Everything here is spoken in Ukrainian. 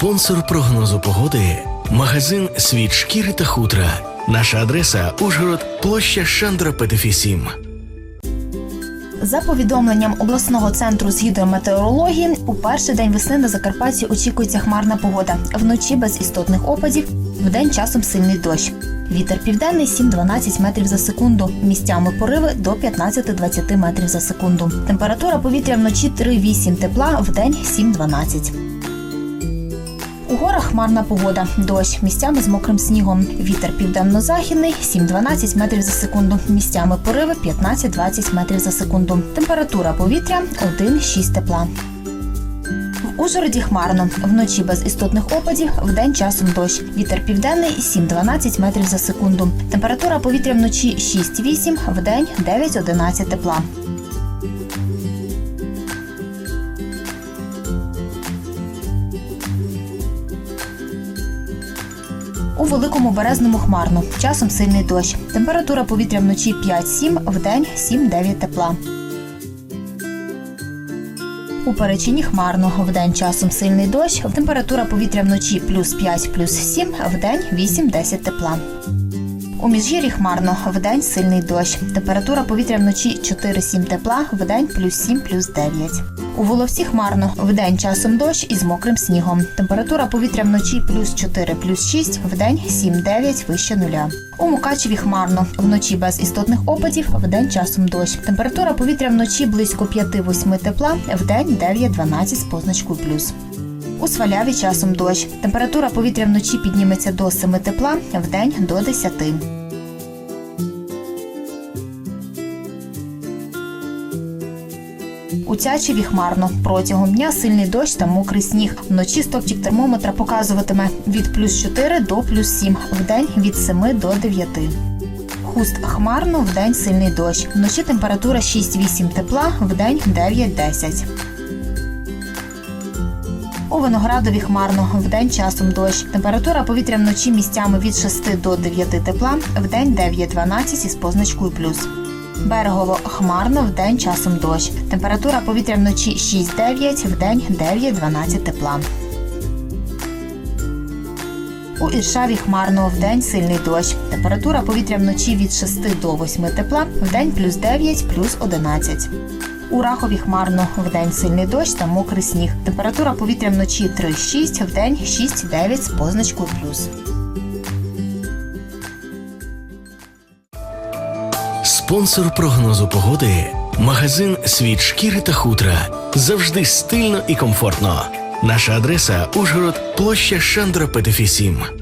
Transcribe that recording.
Спонсор прогнозу погоди магазин Світ шкіри та хутра. Наша адреса Ужгород, площа Шандра Петефі 7. За повідомленням обласного центру з гідрометеорології, у перший день весни на Закарпатті очікується хмарна погода. Вночі без істотних опадів, вдень часом сильний дощ. Вітер південний 7-12 метрів за секунду. Місцями пориви до 15-20 метрів за секунду. Температура повітря вночі 3-8 тепла, вдень 7-12. У горах хмарна погода, дощ, місцями з мокрим снігом. Вітер південно-західний 7-12 метрів за секунду. Місцями пориви 15-20 метрів за секунду. Температура повітря 1-6 тепла. В Ужгороді хмарно. Вночі без істотних опадів, вдень часом дощ. Вітер південний 7-12 метрів за секунду. Температура повітря вночі 6-8, вдень 9-11 тепла. У великому березному хмарно. Часом сильний дощ. Температура повітря вночі 5-7, вдень 7-9 тепла. У перечині хмарно. Вдень часом сильний дощ. Температура повітря вночі плюс 5, плюс 7, вдень 8-10 тепла. У міжгір'ї хмарно. Вдень сильний дощ. Температура повітря вночі 4-7 тепла, вдень плюс 7, плюс 9. У Воловці хмарно. Вдень часом дощ із мокрим снігом. Температура повітря вночі плюс 4, плюс 6, вдень 7-9 вище нуля. У Мукачеві хмарно. Вночі без істотних опадів, вдень часом дощ. Температура повітря вночі близько 5-8 тепла, вдень 9-12 з позначкою плюс. У Сваляві часом дощ. Температура повітря вночі підніметься до 7 тепла, вдень до 10. У Тячеві хмарно. Протягом дня сильний дощ та мокрий сніг. Вночі стопчик термометра показуватиме від плюс 4 до плюс 7, вдень від 7 до 9. Хуст хмарно, вдень сильний дощ. Вночі температура 6-8 тепла, вдень 9-10. У Виноградові хмарно, вдень часом дощ. Температура повітря вночі місцями від 6 до 9 тепла, вдень 9-12 із позначкою плюс. Берегово хмарно, вдень часом дощ. Температура повітря вночі 6-9, вдень 9-12 тепла. У Іршаві хмарно, вдень сильний дощ. Температура повітря вночі від 6 до 8 тепла, вдень плюс 9, плюс 11. У Рахові хмарно, вдень сильний дощ та мокрий сніг. Температура повітря вночі 3-6, вдень 6-9 з позначкою плюс. Спонсор прогнозу погоди магазин Світ шкіри та хутра. Завжди стильно і комфортно. Наша адреса Ужгород, площа Шандра Петефі 7.